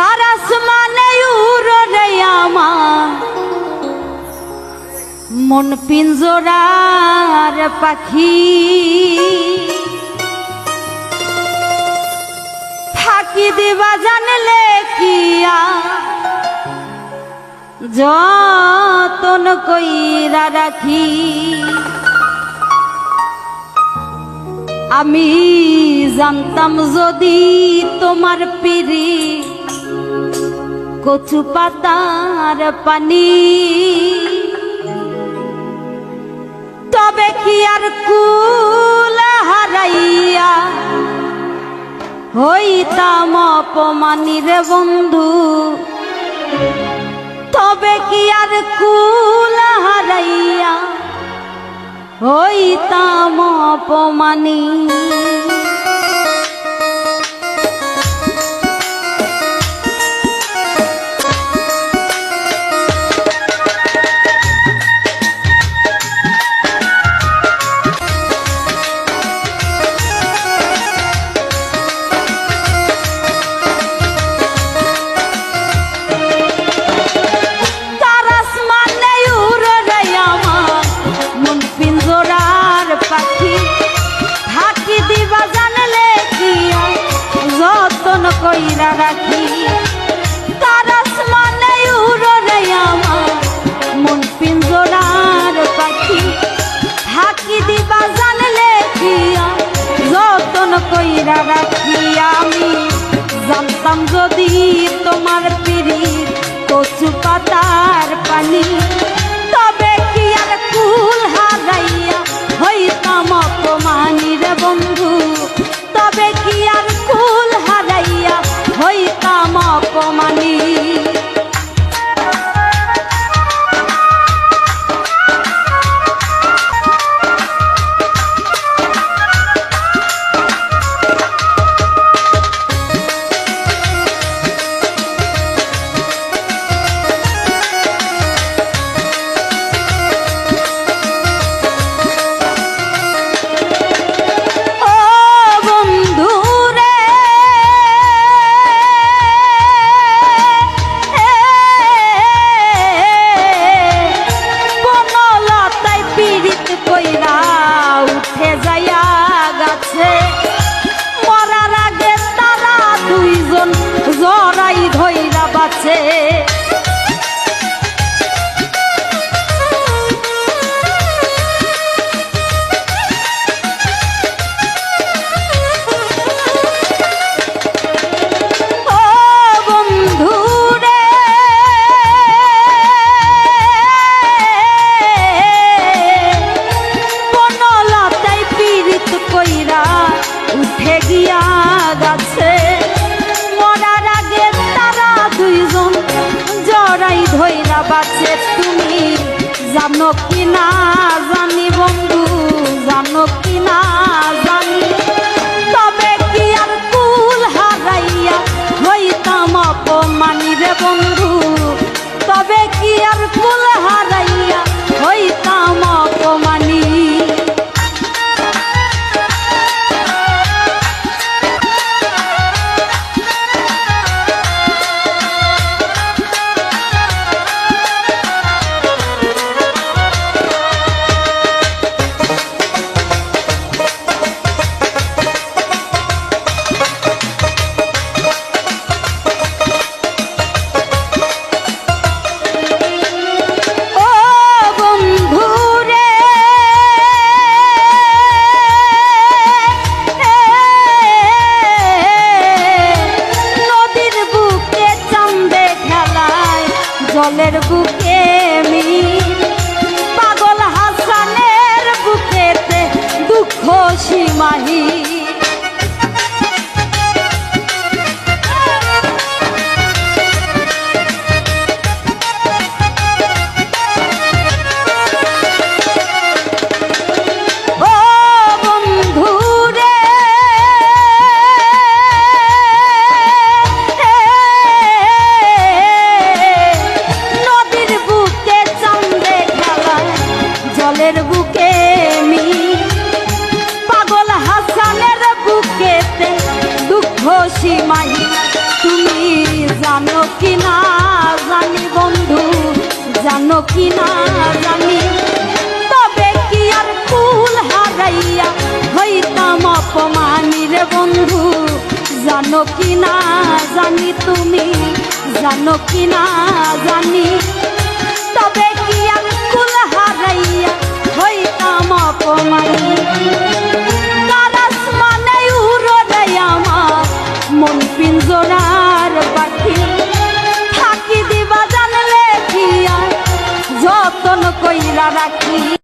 কার আসমানে উড়ে আমার মন পিঞ্জরার পাখি ফাঁকি দিবা জানলে কিয়া যতন কইরা রাখি আমি জানতাম যদি তোমার পিড়ি কচু পাতার পানি। তবে কি আর কুল হারাইয়া হইতাম অপমানি রে বন্ধু? তবে কি আর কুল হারাইয়া হইতাম অপমানি? যদি তোমার পিড়ি কচু পাতার পানি তবে কি আর কুল হারাইয়া হইতাম অপমানির বন্ধু? জড়াই ধইরা বাছে ও বন্ধু রে কইরা উঠে গিয়া বাঁচে তুমি জানো কি না জানি? সীমাহী মাহিন তুমি জানো কি না জানি বন্ধু, জানো কি না জানি। তবে কি আর ফুল হারাইয়া হইতাম অপমানির বন্ধু, জানো কি না জানি তুমি, জানো কি না জানি। তবে কি আর ফুল হারাইয়া হইতাম অপমানি